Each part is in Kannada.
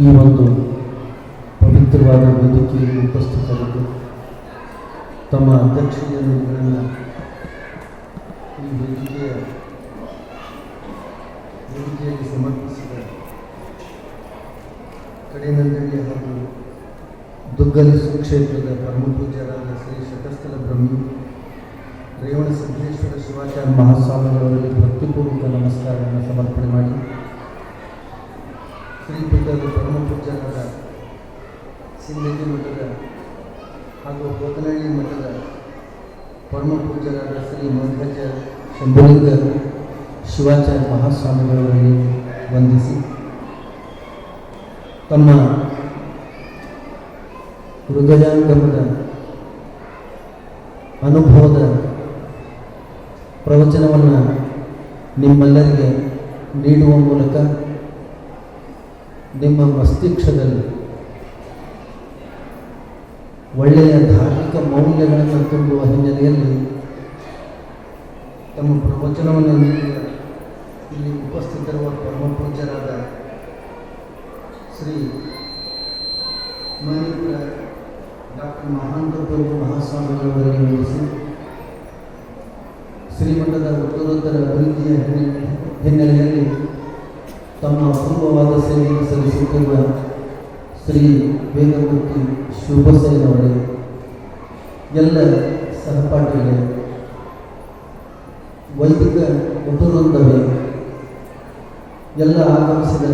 ಈ ಒಂದು ಪವಿತ್ರವಾದ ವೇದಿಕೆಯಲ್ಲಿ ಉಪಸ್ಥಿತರಿದ್ದು ತಮ್ಮ ಅಧ್ಯಕ್ಷತೆಯನ್ನು ಈ ವೇದಿಕೆಯ ವೇದಿಕೆಯಲ್ಲಿ ಸಮರ್ಪಿಸಿದ ಕಡೆನಂದಡಿ ಹಾಗೂ ದುಗ್ಗಲಿ ಸುಕ್ಷೇತ್ರದ ಪರಮಪೂಜ್ಯರಾದ ಶ್ರೀ ಶತಸ್ಥಲ ಬ್ರಹ್ಮಿ, ರೇವಣ ಸಿದ್ದೇಶ್ವರ ಶಿವಾಚಾರ್ಯ ಮಹಾಸ್ವಾಮಿಗಳವರಿಗೆ ಭಕ್ತಿಪೂರ್ವಕ ನಮಸ್ಕಾರವನ್ನು ಸಮರ್ಪಣೆ ಮಾಡಿ ಶ್ರೀಪೀಠದ ಪರಮ ಪೂಜ್ಯರಾದ ಸಿಂಧಗಿ ಮಠದ ಹಾಗೂ ಕೋತನಹಳ್ಳಿ ಮಠದ ಪರಮ ಪೂಜ್ಯರಾದ ಶ್ರೀ ಮಧ್ವಜ ಶಂಭುಲಿಂಗ ಶಿವಾಚಾರ್ಯ ಮಹಾಸ್ವಾಮಿಗಳವರಿಗೆ ವಂದಿಸಿ. ತಮ್ಮ ಹೃದಯಾಂಗಮದ ಅನುಭವದ ಪ್ರವಚನವನ್ನು ನಿಮ್ಮೆಲ್ಲರಿಗೆ ನೀಡುವ ಮೂಲಕ ನಿಮ್ಮ ಮಸ್ತಿಷ್ಕದಲ್ಲಿ ಒಳ್ಳೆಯ ಧಾರ್ಮಿಕ ಮೌಲ್ಯಗಳನ್ನು ತುಂಬುವ ಹಿನ್ನೆಲೆಯಲ್ಲಿ ತಮ್ಮ ಪ್ರವಚನವನ್ನು ನೀಡಿದ ಇಲ್ಲಿ ಉಪಸ್ಥಿತರುವ ಪರಮಪೂಜ್ಯರಾದ ಶ್ರೀ ಮಹೇಂದ್ರ ಡಾಕ್ಟರ್ ಮಹಾಂತ ಪ್ರಭು ಮಹಾಸ್ವಾಮಿಗಳವರಿಗೆ ವಂದಿಸಿ ಶ್ರೀಮಠದ ಉತ್ತರೋತ್ತರ ಅಭಿವೃದ್ಧಿಯ ಹಿನ್ನೆಲೆ ಹಿನ್ನೆಲೆಯಲ್ಲಿ ತಮ್ಮ ಅಪೂರ್ವವಾದ ಸೇವೆಯನ್ನು ಸಲ್ಲಿಸುತ್ತಿರುವ ಶ್ರೀ ವೇದಮೂರ್ತಿ ಶುಭಸೇನವರೇ, ಎಲ್ಲ ಸಹಪಾಠಿಗಳೇ, ವೈದಿಕ ಕುಟುಂಬವೇ ಎಲ್ಲ ಆಗಮಿಸಿದ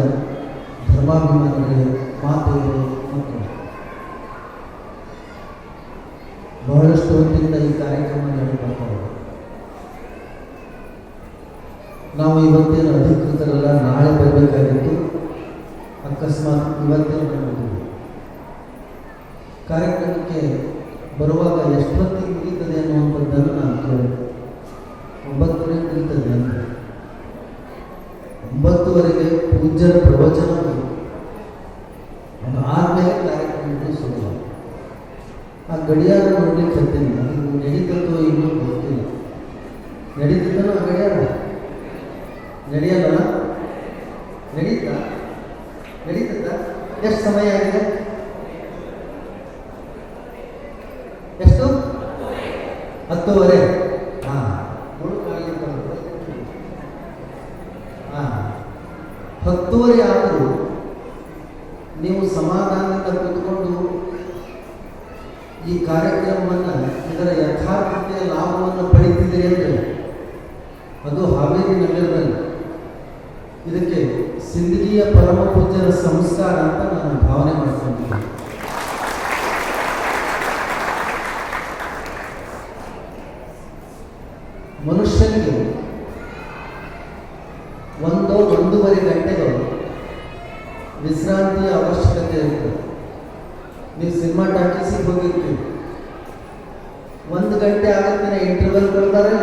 ಧರ್ಮಾಭಿಮಾನಿಗಳೇ, ಮಾತೆಯರೇ ಮತ್ತು ಬಹಳಷ್ಟು ಹೊತ್ತಿನಿಂದ ಈ ಕಾರ್ಯಕ್ರಮ ನಡೆದು ನಾವು ಇವತ್ತೇನು ಅಧಿಕೃತರಲ್ಲ ನಾಳೆ ಬರಬೇಕಾಗಿತ್ತು. ಅಕಸ್ಮಾತ್ ಇವತ್ತೇ ಬಂದಿದ್ದೀವಿ ಕಾರ್ಯಕ್ರಮಕ್ಕೆ ಬರುವಾಗ ಎಷ್ಟೊತ್ತಿಗೆ ಮುಗೀತದೆ ಅನ್ನುವಂಥದ್ದನ್ನು ನಾನು ಕೇಳಿದೆ. ಒಂಬತ್ತುವರೆ ಮುಗೀತದೆ ಅಂತ. ಒಂಬತ್ತುವರೆಗೆ ಪೂಜ್ಯರ ಪ್ರವಚನ ಆದಮೇಲೆ ಕಾರ್ಯಕ್ರಮಗಳು ಶುರು ಆ ಗಡಿಯಾರ ನೋಡ್ಲಿಕ್ಕೆ ಹತ್ತೀನಿ ಅದು ನಡೀತದೋ ಇನ್ನೂ ಗೊತ್ತಿಲ್ಲ. ನಡೀತಿದ್ದನೋ ಆ ಗಡಿಯಾರ ನಡೆಯಲ್ಲ ನಡೀತಾ? ನಡೀತದ ಎಷ್ಟು ಸಮಯ ಆಗಿದೆ? ಎಷ್ಟು? ಹತ್ತುವರೆ. ಹಾಂ. ಹಾಂ. ಹತ್ತುವರೆ ಆದರೂ ನೀವು ಸಮಾಧಾನದಿಂದ ಕೂತ್ಕೊಂಡು ಈ ಕಾರ್ಯಕ್ರಮವನ್ನು ಇದರ ಯಥಾರ್ಥತೆಯ ಲಾಭವನ್ನು ಪಡಿತಿದ್ದೀರಿ ಅಂದರೆ ಅದು ಹಾವೇರಿ ನಗರದಲ್ಲಿ ಇದಕ್ಕೆ ಸಿಂದಗಿಯ ಪರಮ ಪೂಜ್ಯರ ಸಂಸ್ಕಾರ ಅಂತ ನಾನು ಭಾವನೆ ಮಾಡ್ಕೊಂಡಿದ್ದೀನಿ ಮನುಷ್ಯನಿಗೆ ಒಂದು, ಒಂದೂವರೆ ಗಂಟೆಗಳು ವಿಶ್ರಾಂತಿಯ ಅವಶ್ಯಕತೆ ಇರುತ್ತೆ. ನೀವು ಸಿನಿಮಾ ಟಾಕೀಸಿಗೆ ಹೋಗಿರ್ತೀವಿ ಒಂದು ಗಂಟೆ ಆಗತ್ತೆ ಇಂಟರ್ವಲ್ ಕೊಡ್ತಾರೆ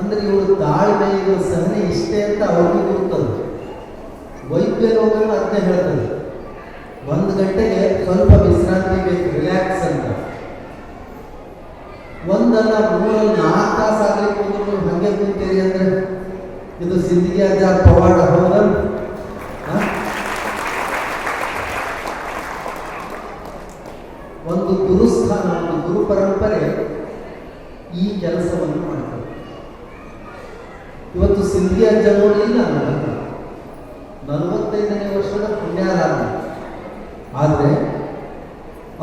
ಅಂದ್ರೆ ಇವರು ಇವರು ಸಹನೆ ಇಷ್ಟೇ ಅಂತ ಅವ್ರಿಗೆ ಗೊತ್ತದು. ವೈದ್ಯ ರೋಗಗಳು ಅದನ್ನೇ ಹೇಳ್ತದೆ ಒಂದು ಗಂಟೆಗೆ ಸ್ವಲ್ಪ ವಿಶ್ರಾಂತಿ ಬೇಕು ರಿಲ್ಯಾಕ್ಸ್ ಅಂತ. ಒಂದಲ್ಲ ಮೂರಲ್ಲಿ ನಾಲ್ಕು ತಾಸು ಆಗ್ಲಿಕ್ಕೆ ಒಂದು ಹಂಗೆ ಕುಂತೀರಿ ಅಂದ್ರೆ ಇದು ಅಜ್ಜ ಪವಾಡ ಹೌದಲ್ ಒಂದು ಗುರುಸ್ಥಾನ, ಒಂದು ಗುರು ಪರಂಪರೆ ಈ ಕೆಲಸವನ್ನು ಸಿಂಧಿ ಅಜ್ಜ ನೋಡಲಿಲ್ಲ ನಲವತ್ತೈದನೇ ವರ್ಷದ ಪುಣ್ಯಾರಾಧನೆ ಆದರೆ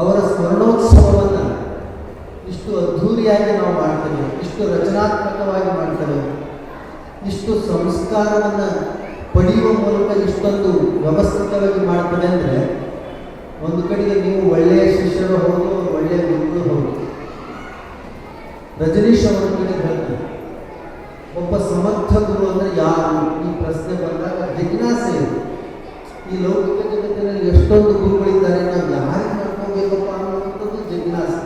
ಅವರ ಸ್ಮರಣೋತ್ಸವವನ್ನು ಇಷ್ಟು ಅದ್ಧೂರಿಯಾಗಿ ನಾವು ಮಾಡ್ತೇವೆ, ಇಷ್ಟು ರಚನಾತ್ಮಕವಾಗಿ ಮಾಡ್ತೇವೆ, ಇಷ್ಟು ಸಂಸ್ಕಾರವನ್ನು ಪಡೆಯುವ ಮೂಲಕ ಇಷ್ಟೊಂದು ವ್ಯವಸ್ಥಿತವಾಗಿ ಮಾಡ್ತೇವೆ ಅಂದರೆ ಒಂದು ಕಡೆಗೆ ನೀವು ಒಳ್ಳೆಯ ಶಿಷ್ಯರು ಹೌದು ಒಳ್ಳೆಯ ಗುರುಗಳು ಹೌದು ರಜನೀಶ್ ಅವರ ಕಡೆ ಸಮರ್ಥ ಗುರು ಅಂದರೆ ಯಾರು? ಈ ಪ್ರಶ್ನೆ ಬಂದಾಗ ಜಿಜ್ಞಾಸೆ ಈ ಲೌಕಿಕ ಜಗತ್ತಿನಲ್ಲಿ ಎಷ್ಟೊಂದು ಗುರುಗಳಿದ್ದಾರೆ ನಾವು ಯಾರಿಗೆ ಮಾಡ್ಕೋಬೇಕಪ್ಪ ಅನ್ನುವಂಥದ್ದು ಜಿಜ್ಞಾಸೆ.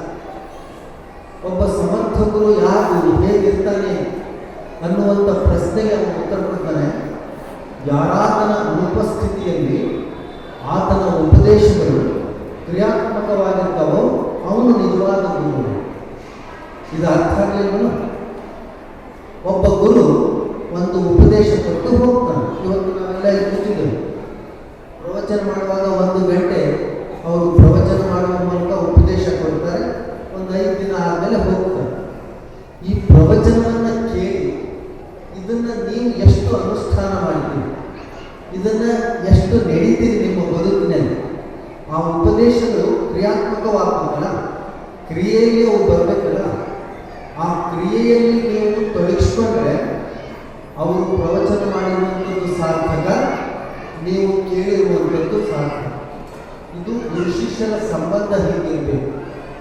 ಒಬ್ಬ ಸಮರ್ಥ ಗುರು ಯಾರು? ಹೇಗಿರ್ತಾನೆ ಅನ್ನುವಂಥ ಪ್ರಶ್ನೆಗೆ ಅವನು ಉತ್ತರ ಕೊಡ್ತಾನೆ ಯಾರಾತನ ಅನುಪಸ್ಥಿತಿಯಲ್ಲಿ ಆತನ ಉಪದೇಶಗಳು ಕ್ರಿಯಾತ್ಮಕವಾಗಿರ್ತಾವೋ, ಅವನು ನಿಜವಾದ ಗುರು ಇದು ಅರ್ಥ ಆಗಲಿಲ್ಲ ಒಬ್ಬ ಗುರು ಒಂದು ಉಪದೇಶ ಕೊಟ್ಟು ಹೋಗ್ತಾನೆ. ಇವತ್ತು ನಾವೆಲ್ಲ ಕೂತಿದ್ದೇವೆ. ಪ್ರವಚನ ಮಾಡುವಾಗ ಒಂದು ಗಂಟೆ ಅವರು ಪ್ರವಚನ ಮಾಡುವ ಮೂಲಕ ಉಪದೇಶ ಕೊಡ್ತಾರೆ. ಒಂದು ಐದು ದಿನ ಆದಮೇಲೆ ಹೋಗ್ತಾರೆ. ಈ ಪ್ರವಚನವನ್ನು ಕೇಳಿ ಇದನ್ನ ನೀವು ಎಷ್ಟು ಅನುಷ್ಠಾನ ಮಾಡ್ತೀರಿ ಇದನ್ನ ಎಷ್ಟು ನಡೀತೀರಿ ನಿಮ್ಮ ಬದುಕಿನಲ್ಲಿ? ಆ ಉಪದೇಶಗಳು ಕ್ರಿಯಾತ್ಮಕವಾಗ್ತದಲ್ಲ. ಕ್ರಿಯೆಯಲ್ಲಿ ಅವು ಬರಬೇಕಲ್ಲ ಆ ಕ್ರಿಯೆಯಲ್ಲಿ ನೀವು ತೊಡಗಿಸ್ಕೊಂಡ್ರೆ ಅವರು ಪ್ರವಚನ ಮಾಡಿರುವಂಥದ್ದು ಸಾರ್ಥಕ ನೀವು ಇದು ಶಿಷ್ಯರ ಸಂಬಂಧ ಹೇಗಿರಬೇಕು.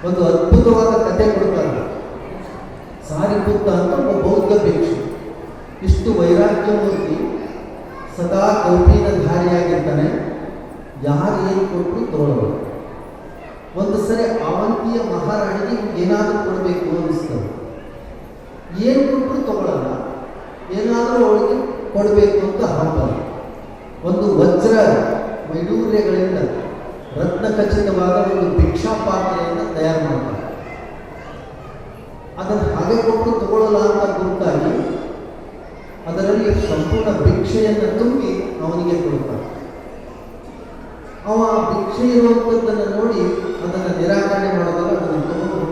ಒಂದು ಅದ್ಭುತವಾದ ಕತೆ ಕೊಡ್ತಾರೆ. ಸಾರಿಪುತ್ತ ಅಂತ ಒಬ್ಬ ಬೌದ್ಧ ಭಿಕ್ಷು. ಇಷ್ಟು ವೈರಾಗ್ಯಮೂರ್ತಿ ಸದಾ ಗೌಪೀನ ಧಾರಿಯಾಗಿರ್ತಾನೆ ಯಾರು ಏನು ಕೊಟ್ಟರು ತೋರಬೇಕು ಒಂದು ಸರಿ ಅವಂತಿಯ ಮಹಾರಾಣಿಗೆ ಏನಾದರೂ ಕೊಡಬೇಕು ಅನಿಸ್ತದೆ ಏನು ಕೊಟ್ಟರು ತಗೊಳ್ಳಲ್ಲ. ಏನಾದರೂ ಅವಳಿಗೆ ಕೊಡಬೇಕು ಅಂತ ಹಾಕಲ್ಲ. ಒಂದು ವಜ್ರ. ವೈಡೂರ್ಯಗಳಿಂದ ರತ್ನ ಖಚಿತವಾದ ಒಂದು ಭಿಕ್ಷಾ ಪಾತ್ರೆಯನ್ನು ತಯಾರು ಮಾಡ್ತಾರೆ. ಅದನ್ನು ಹಾಗೆ ಕೊಟ್ಟು ಅಂತ ಗುರುತಾಗಿ ಅದರಲ್ಲಿ ಸಂಪೂರ್ಣ ಭಿಕ್ಷೆಯನ್ನು ತುಂಬಿ ಅವನಿಗೆ ಕೊಡುತ್ತಾನೆ ಅವ ಆ ಭಿಕ್ಷೆ ಇರುವಂಥದ್ದನ್ನು ನೋಡಿ ಅದನ್ನು ನಿರಾಕರಣೆ ಮಾಡೋದಲ್ಲ, ಅದನ್ನು ತಗೊಂಡು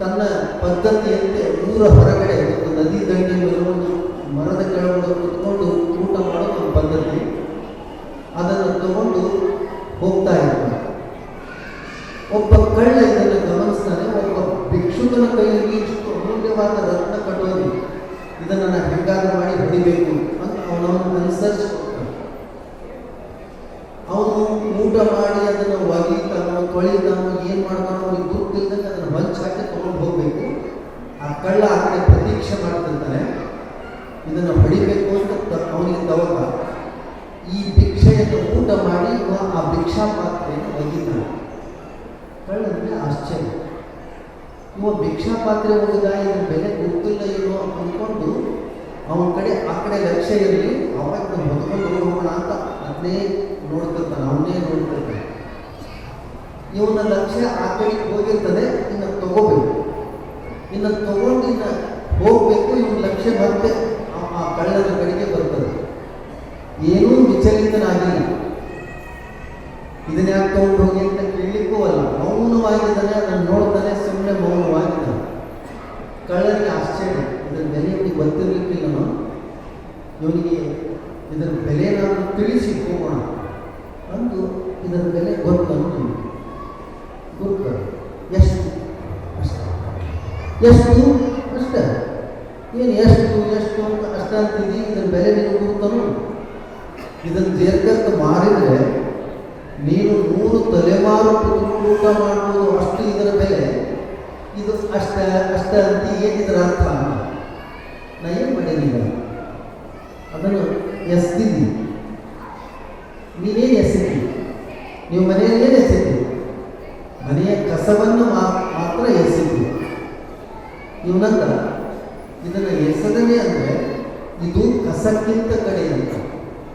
ತನ್ನ ಪದ್ಧತಿಯಂತೆ ಊರ ಹೊರಗಡೆ ಒಂದು ನದಿ ದಂಡೆಯಲ್ಲಿ ಒಂದು ಮರದ ಕೆಳಗಡೆ ಕುತ್ಕೊಂಡು ಊಟ ಮಾಡೋದು ಒಂದು ಪದ್ಧತಿ ಅದನ್ನು ತಗೊಂಡು ಹೋಗ್ತಾ ಇರ್ತಾನೆ ಒಬ್ಬ ಕಳ್ಳ ಇದನ್ನು ಗಮನಿಸ್ತಾನೆ ಒಬ್ಬ ಭಿಕ್ಷುಕನ ಕೈಯಲ್ಲಿ ಇಷ್ಟು ಅಮೂಲ್ಯವಾದ ರತ್ನ ಕಟ್ಟೋದು ಇದನ್ನು ನಾನು ಹೊಡಿಬೇಕು ಅಂತ ಅವನವನು ರಿಸರ್ಚ್ ಅವನು ಊಟ ಮಾಡಿ ಅದನ್ನು ಒಗಿತಾನೋ, ತೊಳಿತಾನೋ, ಏನು ಮಾಡ್ತಾನೋ ಅವನಿಗೆ ಗೊತ್ತಿಲ್ಲದಂಗೆ ಅದನ್ನು ಹೊಂಚ್ ಹಾಕಿ ತೊಗೊಂಡು ಹೋಗಬೇಕು. ಆ ಕಳ್ಳ ಆ ಪ್ರತೀಕ್ಷೆ ಮಾಡ್ತಿರ್ತಾನೆ ಇದನ್ನು ಹೊಡಿಬೇಕು ಅಂತ ಅವನಿಗೆ ತವಕ ಈ ಭಿಕ್ಷೆಯನ್ನು ಊಟ ಮಾಡಿ ಆ ಭಿಕ್ಷಾ ಪಾತ್ರೆಯನ್ನು ಒಗಿತಾನೆ. ಕಳ್ಳನಿಗೆ ಆಶ್ಚರ್ಯ. ಇವ ಭಿಕ್ಷಾ ಪಾತ್ರೆ ಒಗಿದ, ಇದ್ರ ಬೆಲೆ ಗೊತ್ತಿಲ್ಲ ಏನೋ ಅಂದ್ಕೊಂಡು ಅವನ ಕಡೆ, ಆ ಕಡೆ ಲಕ್ಷ್ಯ ಇರಲಿ ಅವಾಗ ಹೊತ್ಕೊಂಡು ಹೋಗೋಣ ಅಂತ ಅದನ್ನೇ ನೋಡ್ತಿರ್ತಾನೆ, ಅವನ್ನೇ ನೋಡ್ತಿರ್ತಾನೆ. ಇವನ ಲಕ್ಷ್ಯ ಆ ಕಡೆ ಹೋಗಿರ್ತದೆ, ಇನ್ನು ತಗೋಬೇಕು. ಇನ್ನು ತಗೊಂಡು ಇನ್ನ ಹೋಗ್ಬೇಕು, ಇವನ ಲಕ್ಷ್ಯ ಮತ್ತೆ ಆ- ಕಳ್ಳನ ಕಡೆಗೆ ಬರ್ತದೆ. ಏನೂ ವಿಚಲಿತನಾಗಿಲ್ಲ. ಇದನ್ನ ಯಾಕೆ ತಗೊಂಡು ಹೋಗಿ ಅಂತ ಕೇಳಲಿಕ್ಕೂ ಅಲ್ಲ, ಮೌನವಾಗಿದ್ದಾನೆ ಅದನ್ನು ನೋಡ್ತಾನೆ ಸುಮ್ಮನೆ ಮೌನವಾಗಿದ್ದಾನೆ ಕಳ್ಳನಿಗೆ ಆಶ್ಚರ್ಯ ಇದರ ಬೆಲೆ ಇವನಿಗೆ ಗೊತ್ತಿರಲಿಕ್ಕಿಲ್ಲ ಇವನಿಗೆ ಇದರ ಬೆಲೆ ನಾನು ತಿಳಿಸಿ ಹೋಗೋಣ ಅಂದು ಇದರ ಬೆಲೆ ಗೊತ್ತಂದು ಗೊತ್ತು ಎಷ್ಟು ಅಷ್ಟೇ ಎಷ್ಟು? ಅಷ್ಟೇ. ಏನು ಎಷ್ಟು ಎಷ್ಟು ಅಂತ ಅಷ್ಟ ಅಂತಿದ್ದಿ ಇದ್ರ ಬೆಲೆ ನಿನಗೆ ಗೊತ್ತನು ಇದನ್ನು ದೀರ್ಘಕ್ಕೆ ಮಾರಿದರೆ ನೀನು ಮೂರು ತಲೆಮಾರು ಊಟ ಮಾಡುವುದು ಅಷ್ಟು ಇದರ ಬೆಲೆ. ಇದು ಅಷ್ಟ ಅಷ್ಟ ಅಂತ ಏನಿದ್ರ ಅರ್ಥ? ನಾ ಏನು ಮಾಡಿದ್ದೀನಿ? ಅದನ್ನು ಎಸ್ದಿದ್ದಿ ನೀನೇನು ಎಸೆದಿ ನೀವು ಮನೆಯಲ್ಲಿ ಏನು ಎಸೆದಿ ಮನೆಯ ಕಸವನ್ನು ಮಾ- ಮಾತ್ರ ಎಸೆದಿ ಇವನಂತ ಇದನ್ನು ಎಸೆದನೆ ಅಂದರೆ ಇದು ಕಸಕ್ಕಿಂತ ಕಡೆ ಅಂತ.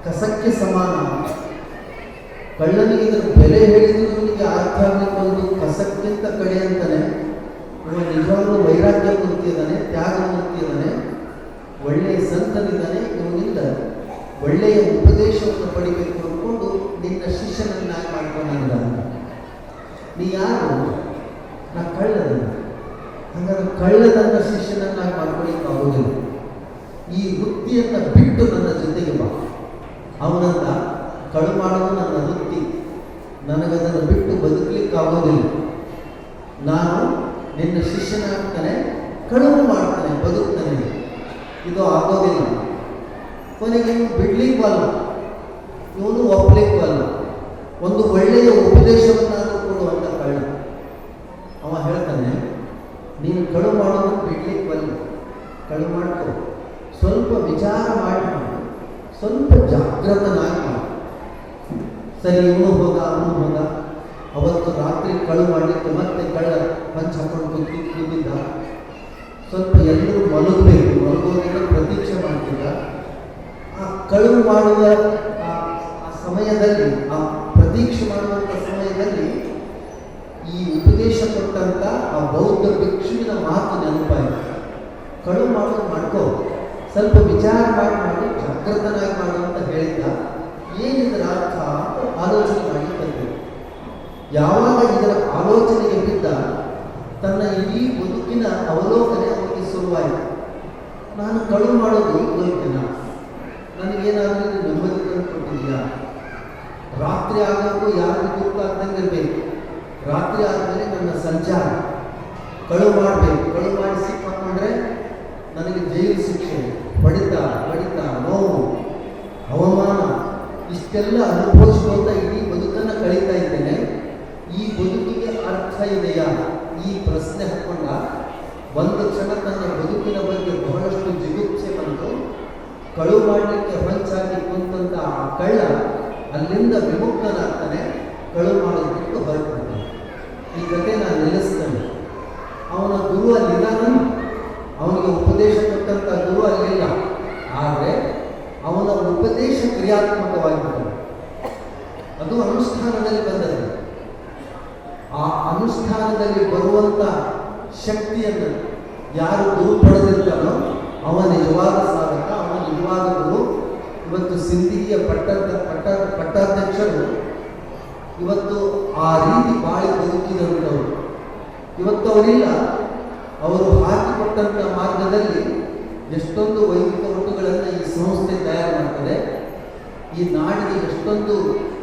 ಕಸಕ್ಕೆ ಸಮಾನ. ಕಳ್ಳನಿಗೆ ಇದರ ಬೆಲೆ ಹೇಳಿದ್ರು ನಿಮಗೆ ಅರ್ಥ ಒಂದು ಕಸಕ್ಕಿಂತ ಕಡೆ ಅಂತಾನೆ ನಿಜವಾಗ್ಲೂ ವೈರಾಗ್ಯ ಕೊಡ್ತಿದ್ದಾನೆ ತ್ಯಾಗ ಕೊಡ್ತಿದ್ದಾನೆ ಒಳ್ಳೆಯ ಸಂತನಿದ್ದಾನೆ, ಇವನಿಂದ ಒಳ್ಳೆಯ ಉಪದೇಶವನ್ನು ಪಡಿಬೇಕು ಅಂದ್ಕೊಂಡು ನಿನ್ನ ಶಿಷ್ಯನನ್ನಾಗಿ ಮಾಡ್ಕೊಂಡಿಲ್ಲ ನೀ ಯಾರು? ನಾ ಕಳ್ಳನ ಹಾಗಾದ್ರೆ ಕಳ್ಳದನ್ನ ಶಿಷ್ಯನನ್ನಾಗಿ ಮಾಡ್ಕೊಳ್ಳಿಕ್ಕೆ ಆಗೋದಿಲ್ಲ. ಈ ವೃತ್ತಿಯನ್ನು ಬಿಟ್ಟು ನನ್ನ ಜೊತೆಗೆ ಬಾ. ಅವನನ್ನು ಕಳು ಮಾಡೋದು ನನ್ನ ವೃತ್ತಿ. ನನಗದನ್ನು ಬಿಟ್ಟು ಬದುಕಲಿಕ್ಕೆ ಆಗೋದಿಲ್ಲ ನಾನು ನಿನ್ನ ಶಿಷ್ಯನಾಗ್ತಾನೆ, ಕಳುವು ಮಾಡ್ತಾನೆ, ಬದುಕ್ತಾನೆ. ಇದು ಆಗೋದಿಲ್ಲ. ಕೊನೆಗೆ ಇವನು ಬಿಡ್ಲಿಕ್ಕಲ್ಲ ಇವನು ಒಪ್ಪಲಿಕ್ಕಲ್ಲ ಒಂದು ಒಳ್ಳೆಯ ಉಪದೇಶವನ್ನಾದರೂ ಕೊಡುವಂಥ ಕಳ್ಳ. ಅವ ಹೇಳ್ತಾನೆ, ನೀನು ಕಳು ಮಾಡೋದು ಬಿಡ್ಲಿಕ್ಕಲ್ಲ ಕಳು ಮಾಡ್ಕೊ ವಿಚಾರ ಮಾಡಿ. ಸ್ವಲ್ಪ ಜಾಗೃತನಾಗಿ ಮಾಡಿ ಸರಿ, ಇವನು ಹೋದ, ಅವನು ಹೋದ, ಅವತ್ತು ರಾತ್ರಿ ಕಳು ಮಾಡಲಿಕ್ಕೆ ಮತ್ತೆ ಕಳ್ಳ ಪಂಚ್ ಹಾಕೊಂಡು ಕೂತು, ಕೂತಿದ್ದ. ಸ್ವಲ್ಪ ಎಲ್ಲರೂ ಮಲಗಬೇಕು ಮಲಗೋದಿಲ್ಲ ಪ್ರತೀಕ್ಷೆ ಮಾಡ್ತಿದ್ದ. ಆ ಕಳುವು ಮಾಡುವ, ಆ ಸಮಯದಲ್ಲಿ, ಆ ಪ್ರತೀಕ್ಷೆ ಮಾಡುವಂಥ ಸಮಯದಲ್ಲಿ ಈ ಉಪದೇಶ ಕೊಟ್ಟಂತ ಆ ಬೌದ್ಧ ಭಿಕ್ಷುವಿನ ಮಾತು ನೆನಪಾಯಿತು. ಕಳು ಮಾಡೋದು ಮಾಡ್ಕೋ. ಸ್ವಲ್ಪ ವಿಚಾರ ಮಾಡಿ ಮಾಡಿ ಜಾಗೃತನಾಗಿ ಮಾಡು ಅಂತ ಹೇಳಿದ್ದ ಏನಿದರ ಅರ್ಥ ಆಲೋಚನೆ ಮಾಡಿ ತಂದರು ಯಾವಾಗ ಇದರ ಆಲೋಚನೆಗೆ ಬಿದ್ದ ತನ್ನ ಇಡೀ ಬದುಕಿನ ಅವಲೋಕನೆ ಅವನಿಗೆ ಶುರುವಾಯಿತು. ನಾನು ಕಳು ಮಾಡೋದು ಬದುಕಿನ ನನಗೇನಾದರೂ ನೆಮ್ಮದಿ ತಂದು ಕೊಟ್ಟಿದೆಯಾ ರಾತ್ರಿ ಆಗೋಕ್ಕೂ ಯಾರಿಗೂ ಇರಬೇಕು ರಾತ್ರಿ ಆದಮೇಲೆ ನನ್ನ ಸಂಚಾರ. ಕಳು ಮಾಡಬೇಕು. ಕಳು ಮಾಡಿ ಸಿಕ್ಕಾಕೊಂಡ್ರೆ ನನಗೆ ಜೈಲು ಶಿಕ್ಷೆ. ಹೊಡಿತ ಬಡಿತ ನೋವು ಹವಾಮಾನ ಇಷ್ಟೆಲ್ಲ ಅನುಭವಿಸ್ಕೊಂತ ಇಡೀ ಬದುಕನ್ನು ಕಳೀತಾ ಇದ್ದೇನೆ. ಈ ಬದುಕಿಗೆ ಅರ್ಥ ಇದೆಯಾ? ಈ ಪ್ರಶ್ನೆ ಹಾಕೊಂಡ ಒಂದು ಕ್ಷಣ ತನ್ನ ಬದುಕಿನ ಬಗ್ಗೆ ಬಹಳಷ್ಟು ಜಿಗುಪ್ಸೆ ಬಂತು ಕಳು ಮಾಡಲಿಕ್ಕೆ ಹೊಂಚಾಗಿ ಕುಂತಂತಹ ಆ ಕಳ್ಳ ಅಲ್ಲಿಂದ ವಿಮುಕ್ತನಾಗ್ತಾನೆ, ಕಳು ಮಾಡೋದಕ್ಕೆ ಹೊರಡ್ತಾನೆ ಈ ಕತೆ ನಾನು ನಿಲ್ಲಿಸ್ತೇನೆ. ಅವನ ಗುರು ಅಲ್ಲಿದ್ದಾನ ಅವನಿಗೆ ಉಪದೇಶ ಕೊಟ್ಟಂತ ಗುರು ಅಲ್ಲಿಲ್ಲ. ಆದರೆ ಅವನ ಉಪದೇಶ ಕ್ರಿಯಾತ್ಮಕವಾಗಿರ್ತದೆ ಅದು ಅನುಷ್ಠಾನದಲ್ಲಿ ಬಂದದ್ದು. ಆ ಅನುಷ್ಠಾನದಲ್ಲಿ ಬರುವಂತ ಶಕ್ತಿಯನ್ನು ಯಾರು ಗುರು ಪಡೆದಿರ್ತಾನೋ ಅವನ ನಿಜವಾದ ಸಾಧಕ, ಅವನ ನಿಜವಾದ ಗುರು ಇವತ್ತು ಸಿಂಧಿಗಿಯ ಪಟ್ಟದ ಪಟ್ಟ ಪಟ್ಟಾಧ್ಯಕ್ಷರು. ಇವತ್ತು ಆ ರೀತಿ ಬಾಳಿ ಬದುಕಿದವರು ಇವತ್ತು ಅವರಿಲ್ಲ. ಅವರು ಹಾಕಿಕೊಟ್ಟಂತ ಮಾರ್ಗದಲ್ಲಿ ಎಷ್ಟೊಂದು ವೈದಿಕ ಒಟ್ಟುಗಳನ್ನು ಈ ಸಂಸ್ಥೆ ತಯಾರು ಮಾಡ್ತದೆ, ಈ ನಾಡಿಗೆ ಎಷ್ಟೊಂದು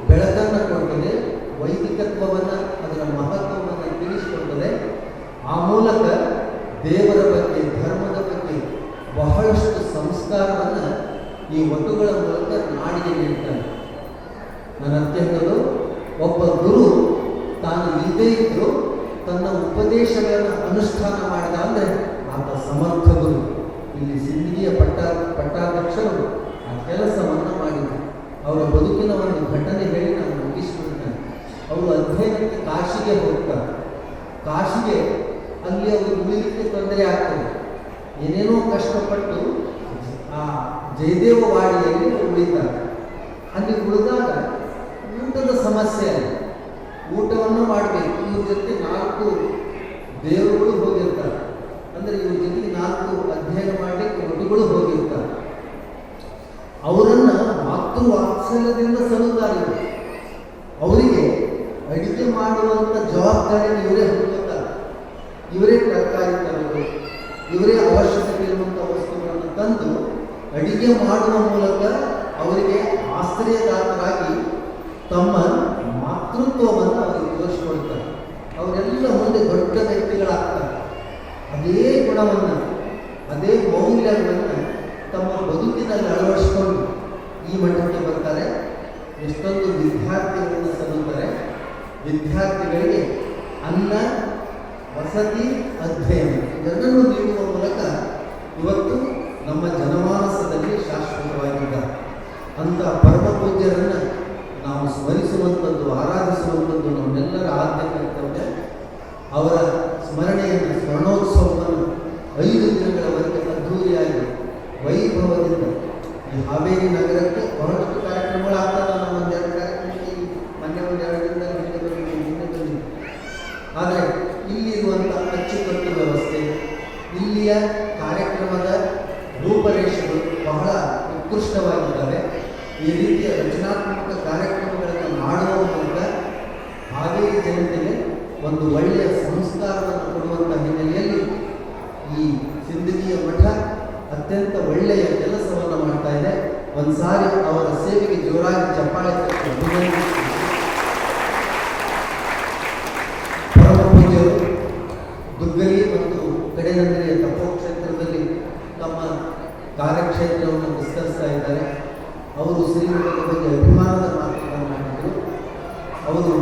ಬೆಳಕನ್ನು ಕೊಡ್ತದೆ ವೈದಿಕತ್ವವನ್ನು ಅದರ ಮಹತ್ವವನ್ನು ತಿಳಿಸಿಕೊಡ್ತದೆ. ಆ ಮೂಲಕ ದೇವರ ಬಗ್ಗೆ, ಧರ್ಮದ ಬಗ್ಗೆ ಬಹಳಷ್ಟು ಸಂಸ್ಕಾರವನ್ನು ಈ ಒಟ್ಟುಗಳ ಮೂಲಕ ನಾಡಿಗೆ ನೀಡ್ತಾನೆ ನನ್ನ ಅತ್ಯಂತದು ಒಬ್ಬ ಗುರು ತಾನು ಇಲ್ಲದೇ ಇದ್ದರೂ ತನ್ನ ಉಪದೇಶಗಳನ್ನು ಅನುಷ್ಠಾನ ಮಾಡಿದ ಅಂದರೆ ಆತ ಸಮರ್ಥ ಇಲ್ಲಿ ಸಿಂಧಿಯ ಪಟ್ಟ ಪಟ್ಟಾಧ್ಯಕ್ಷರು ಆ ಕೆಲಸವನ್ನು ಮಾಡಿದರು. ಅವರ ಬದುಕಿನ ಒಂದು ಘಟನೆ ಹೇಳಿ ನಾನು ಮುಗಿಸ್ಬಿಡ್ತೇನೆ. ಅವರು ಅಧ್ಯಯನಕ್ಕೆ ಕಾಶಿಗೆ ಹೋಗ್ತಾರೆ. ಕಾಶಿಗೆ ಅಲ್ಲಿ ಅವರು ಉಳಿಲಿಕ್ಕೆ ತೊಂದರೆ ಆಗ್ತದೆ. ಏನೇನೋ ಕಷ್ಟಪಟ್ಟು ಆ ಜಯದೇವವಾಡಿಯಲ್ಲಿ ಉಳಿತಾರೆ. ಅಲ್ಲಿ ಉಳಿದಾಗ ಊಟದ ಸಮಸ್ಯೆ ಅಲ್ಲ ಊಟವನ್ನು ಮಾಡಬೇಕು. ಇವ್ರ ಜೊತೆ ನಾಲ್ಕು ದೇವರುಗಳು ಹೋಗಿರ್ತಾರೆ. ಅಂದರೆ ಇವ್ರ ಜೊತೆಗೆ ನಾಲ್ಕು ಅಧ್ಯಯನ ಮಾಡಿ ಕೊಟ್ಟುಗಳು ಹೋಗಿರ್ತಾರೆ ಅವರನ್ನು ಮಾತೃ ವಾತ್ಸಲ್ಯದಿಂದ ಸಲುತ್ತಾರೆ ಅವರಿಗೆ ಅಡಿಗೆ ಮಾಡುವಂತ ಜವಾಬ್ದಾರಿಯನ್ನು ಇವರೇ ಹೊಂದುತ್ತಾರೆ. ಇವರೇ ತರಕಾರಿ ತರಬೇಕು ಇವರೇ ಅವಶ್ಯಕತೆ ಇರುವಂಥ ವಸ್ತುಗಳನ್ನು ತಂದು ಅಡಿಗೆ ಮಾಡುವ ಮೂಲಕ ಅವರಿಗೆ ಆಶ್ರಯದಾತರಾಗಿ ತಮ್ಮ ಮಾತೃತ್ವವನ್ನು ಅವರಿಗೆ ತೋರಿಸಿಕೊಡ್ತಾರೆ ಅವರೆಲ್ಲ ಮುಂದೆ ದೊಡ್ಡ ವ್ಯಕ್ತಿಗಳಾಗ್ತಾರೆ. ಅದೇ ಗುಣವನ್ನು, ಅದೇ ಮೌಲ್ಯವನ್ನು ತಮ್ಮ ಬದುಕಿನಲ್ಲಿ ಅಳವಡಿಸಿಕೊಂಡು ಈ ಮಟ್ಟಕ್ಕೆ ಬರ್ತಾರೆ. ಎಷ್ಟೊಂದು ವಿದ್ಯಾರ್ಥಿಗಳನ್ನು ಸಲ್ಲುತ್ತಾರೆ ವಿದ್ಯಾರ್ಥಿಗಳಿಗೆ ಅನ್ನ, ವಸತಿ, ಅಧ್ಯಯನ ಇದನ್ನು ನೀಡುವ ಮೂಲಕ ಇವತ್ತು ನಮ್ಮ ಜನಮಾನಸದಲ್ಲಿ ಶಾಶ್ವತವಾಗಿದ್ದಾರೆ. ಅಂತ ಪರಮ ಪೂಜ್ಯರನ್ನು ನಾವು ಸ್ಮರಿಸುವಂಥದ್ದು, ಆರಾಧಿಸುವಂಥದ್ದು ನಮ್ಮೆಲ್ಲರ ಆದ್ಯ ಕರ್ತವ್ಯ ಅವರ ಸ್ಮರಣೆಯನ್ನು ಸ್ಮರಣೋತ್ಸವವನ್ನು ಐದು ದಿನಗಳವರೆಗೆ ಅದ್ಧೂರಿಯಾಗಿ ವೈಭವದಿಂದ ಈ ಹಾವೇರಿ ನಗರಕ್ಕೆ ಬಹಳಷ್ಟು ಕಾರ್ಯಕ್ರಮಗಳಾಗ್ತದೆ ನಾವು ಒಂದೆರಡು ಕಾರ್ಯಕ್ರಮಕ್ಕೆ ಈ ಮೊನ್ನೆ ಒಂದೆರಡು ದಿನದಲ್ಲಿ ಹಿಂದೆ ಬಂದಿದ್ದೀವಿ ಹಿಂದೆ ಬಂದಿದ್ದೀವಿ ಆದರೆ ಇಲ್ಲಿರುವಂಥ ಅಚ್ಚುಕಟ್ಟು ವ್ಯವಸ್ಥೆ ಇಲ್ಲಿಯ ಕಾರ್ಯಕ್ರಮದ ರೂಪರೇಷೆಗಳು ಬಹಳ ಉತ್ಕೃಷ್ಟವಾಗಿದ್ದಾವೆ ಈ ರೀತಿಯ ರಚನಾತ್ಮಕ ಕಾರ್ಯಕ್ರಮಗಳನ್ನು ಮಾಡುವ ಮೂಲಕ ಹಾವೇರಿ ಜನತೆಗೆ ಒಂದು ಒಳ್ಳೆಯ ಸಂಸ್ಕಾರವನ್ನು ಕೊಡುವಂಥ ಹಿನ್ನೆಲೆಯಲ್ಲಿ ಈ ಸಿಂಧಗಿಯ ಮಠ ಅತ್ಯಂತ ಒಳ್ಳೆಯ ಕೆಲಸವನ್ನು ಮಾಡ್ತಾ ಇದೆ ಒಂದು ಸಾರಿ ಅವರ ಸೇವೆಗೆ ಜೋರಾಗಿ ಚಪ್ಪಾಳೆ. ಪರಮ ದುಗ್ಗಲಿ ಮತ್ತು ಕಡೆನಂದಿರಿಯ ತಪೋಕ್ಷೇತ್ರದಲ್ಲಿ ತಮ್ಮ ಕಾರ್ಯಕ್ಷೇತ್ರವನ್ನು ವಿಸ್ತರಿಸ್ತಾ ಇದ್ದಾರೆ ಅವರು ಶ್ರೀಮಠದ ಬಗ್ಗೆ ಅಭಿಮಾನದ ಮಾತುಗಳನ್ನು ಮಾಡಿದರು ಅವರು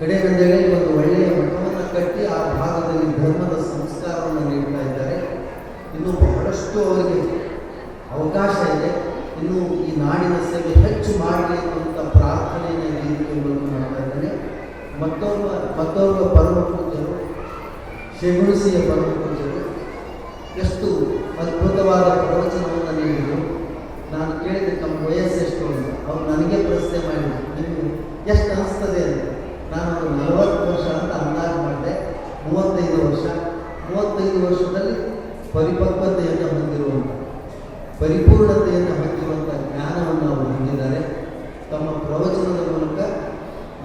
ಕಡೆಗಂದೆಗಳಲ್ಲಿ ಒಂದು ಒಳ್ಳೆಯ ಮಠವನ್ನು ಕಟ್ಟಿ ಆ ಭಾಗದಲ್ಲಿ ಧರ್ಮದ ಸಂಸ್ಕಾರವನ್ನು ನೀಡ್ತಾ ಇದ್ದಾರೆ ಇನ್ನು ಬಹಳಷ್ಟು ಅವರಿಗೆ ಅವಕಾಶ ಇದೆ ಇನ್ನು ಈ ನಾಡಿನ ಸೇವೆ ಹೆಚ್ಚು ಅಂತ ಪ್ರಾರ್ಥನೆಯನ್ನು ಈ ರೀತಿಯಲ್ಲಿ ಮಾಡ್ತಾ ಇದ್ದೇನೆ. ಮತ್ತೊಬ್ಬ ಮತ್ತೊಬ್ಬ ಪರಮ ಪೂಜರು ಶೇಗುಣಿಸಿಯ ಪರಮ ಪೂಜರು ಎಷ್ಟು ಅದ್ಭುತವಾದ ಪ್ರವಚನವನ್ನು ನೀಡಿದರು. ನಾನು ಕೇಳಿದೆ, ತಮ್ಮ ವಯಸ್ಸೆಷ್ಟು ಅಂತ. ಅವ್ರು ನನಗೆ ಪ್ರಶ್ನೆ ಮಾಡಿದರು, ನಿಮಗೆ ಎಷ್ಟು ಅನಿಸ್ತದೆ ಅಂತ? ನಾನು ನಲವತ್ತು ವರ್ಷ ಅಂತ ಅಂದಾಜು ಮಾಡಿದೆ. ಮೂವತ್ತೈದು ವರ್ಷ, ಮೂವತ್ತೈದು ವರ್ಷದಲ್ಲಿ ಪರಿಪಕ್ವತೆಯನ್ನು ಹೊಂದಿರುವಂಥ ಪರಿಪೂರ್ಣತೆಯನ್ನು ಹೊಂದಿರುವಂಥ ಜ್ಞಾನವನ್ನು ಅವರು ಹೊಂದಿದ್ದಾರೆ. ತಮ್ಮ ಪ್ರವಚನದ ಮೂಲಕ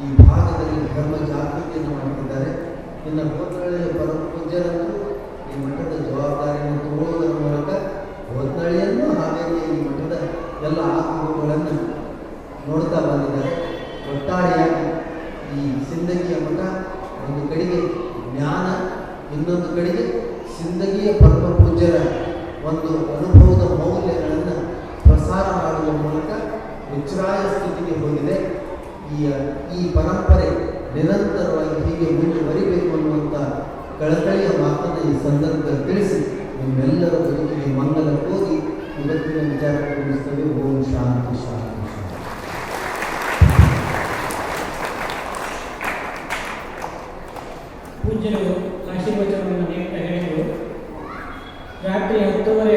ಈ ಭಾಗದಲ್ಲಿ ಧರ್ಮ ಜಾಗೃತಿಯನ್ನು ಮಾಡುತ್ತಿದ್ದಾರೆ ಇನ್ನು ಹೊತ್ನಳ್ಳಿಯ ಪರಮಪೂಜ್ಯರನ್ನು ಈ ಮಠದ ಜವಾಬ್ದಾರಿಯನ್ನು ತೋರುವುದರ ಮೂಲಕ ಹೊತ್ತಳೆಯನ್ನು ಹಾಗಾಗಿ ಈ ಮಠದ ಎಲ್ಲ ಆಕೃತಿಗಳನ್ನು ನೋಡ್ತಾ ಬಂದಿದ್ದಾರೆ. ಮಿಚ್ರಾಯ ಸ್ಥಿತಿಗೆ ಹೋಗಿದೆ. ಈ ಈ ಪರಂಪರೆ ನಿರಂತರವಾಗಿ ಹೀಗೆ ಮುಂದುವರಿಬೇಕು ಅನ್ನುವಂಥ ಕಳಕಳಿಯ ಮಾತನ್ನು ಈ ಸಂದರ್ಭದಲ್ಲಿ ತಿಳಿಸಿ. ನಿಮ್ಮೆಲ್ಲರ ಬದುಕಿಗೆ ಮಂಗಲ ಹೋಗಿ ಇವತ್ತಿನ ವಿಚಾರ ತಿಳಿಸ್ತೇವೆ ಓಂ ಶಾಂತಿ ಶಾಂತಿ. ಪೂಜ್ಯರು, ಆಶೀರ್ವಚನವನ್ನು ನೀಡುತ್ತಾ ಹೇಳಿದರು. ರಾತ್ರಿ ಹತ್ತುವರೆ